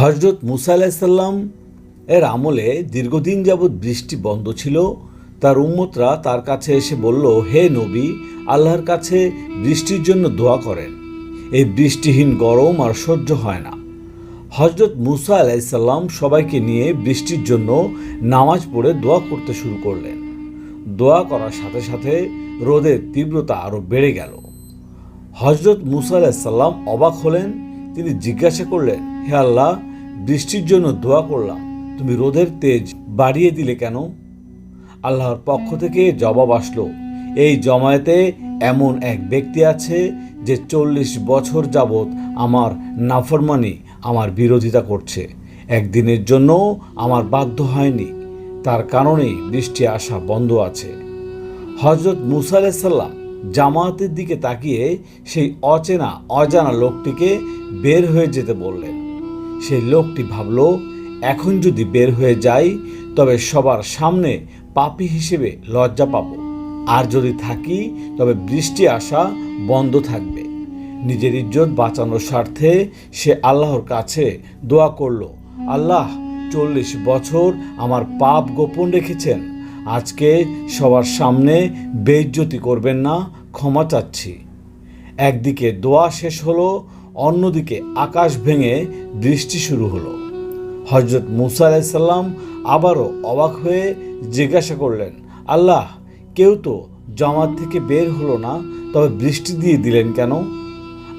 হজরত মুসা আলাইসাল্লাম এর আমলে দীর্ঘদিন যাবৎ বৃষ্টি বন্ধ ছিল। তার উম্মতরা তার কাছে এসে বলল, হে নবী, আল্লাহর কাছে বৃষ্টির জন্য দোয়া করেন। এই বৃষ্টিহীন গরম আর সহ্য হয় না। হজরত মুসা আলাইসাল্লাম সবাইকে নিয়ে বৃষ্টির জন্য নামাজ পড়ে দোয়া করতে শুরু করলেন। দোয়া করার সাথে সাথে রোদের তীব্রতা আরও বেড়ে গেল। হজরত মুসা আলাহিসাল্লাম অবাক হলেন। তিনি জিজ্ঞাসা করলেন, হে আল্লাহ বৃষ্টির জন্য দোয়া করলাম। তুমি রোদের তেজ বাড়িয়ে দিলে কেন? আল্লাহর পক্ষ থেকে জবাব আসলো, এই জমায়েতে এমন এক ব্যক্তি আছে যে চল্লিশ বছর যাবৎ আমার নাফরমানি, আমার বিরোধিতা করছে। একদিনের জন্য আমার বাধ্য হয়নি, তার কারণেই বৃষ্টি আসা বন্ধ আছে। হজরত মুসা জামায়াতের দিকে তাকিয়ে সেই অচেনা, অজানা লোকটিকে বের হয়ে যেতে বললেন। সেই লোকটি ভাবল, এখন যদি বের হয়ে যাই, তবে সবার সামনে পাপী হিসেবে লজ্জা পাব। আর যদি থাকি, তবে বৃষ্টি আসা বন্ধ থাকবে। নিজের ইজ্জত বাঁচানোর স্বার্থে সে আল্লাহর কাছে দোয়া করল, আল্লাহ, চল্লিশ বছর আমার পাপ গোপন রেখেছেন। আজকে সবার সামনে বেইজ্জতি করবেন না, ক্ষমা চাচ্ছি। একদিকে দোয়া শেষ হলো অন্যদিকে আকাশ ভেঙে বৃষ্টি শুরু হলো। হজরত মুসা আলাইসাল্লাম আবারও অবাক হয়ে জিজ্ঞাসা করলেন, আল্লাহ, কেউ তো জামাত থেকে বের হলো না, তবে বৃষ্টি দিয়ে দিলেন কেন?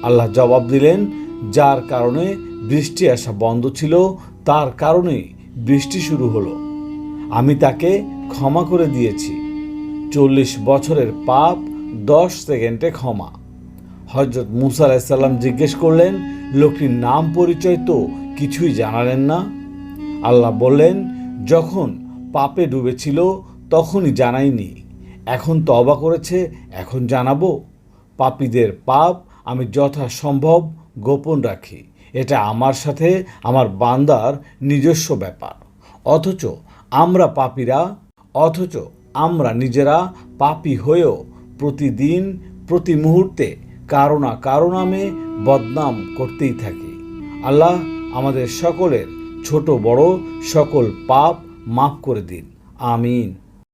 আল্লাহ জবাব দিলেন, যার কারণে বৃষ্টি আসা বন্ধ ছিল, তার কারণেই বৃষ্টি শুরু হলো। আমি তাকে ক্ষমা করে দিয়েছি। চল্লিশ বছরের পাপ দশ সেকেন্ডে ক্ষমা। হজরত মুসা আলাইসাল্লাম জিজ্ঞেস করলেন, লোকটির নাম পরিচয় তো কিছুই জানালেন না। আল্লাহ বললেন, যখন পাপে ডুবেছিল তখনই জানাইনি, এখন তো তবা করেছে, এখন জানাব। পাপীদের পাপ আমি যথাসম্ভব গোপন রাখি, এটা আমার সাথে, আমার বান্দার নিজস্ব ব্যাপার। অথচ আমরা পাপীরা, অথচ আমরা নিজেরা পাপী হয়েও প্রতিদিন, প্রতি মুহূর্তে কারও না কারও নামে বদনাম করতেই থাকে। আল্লাহ আমাদের সকলের ছোট বড় সকল পাপ মাফ করে দিন। আমিন।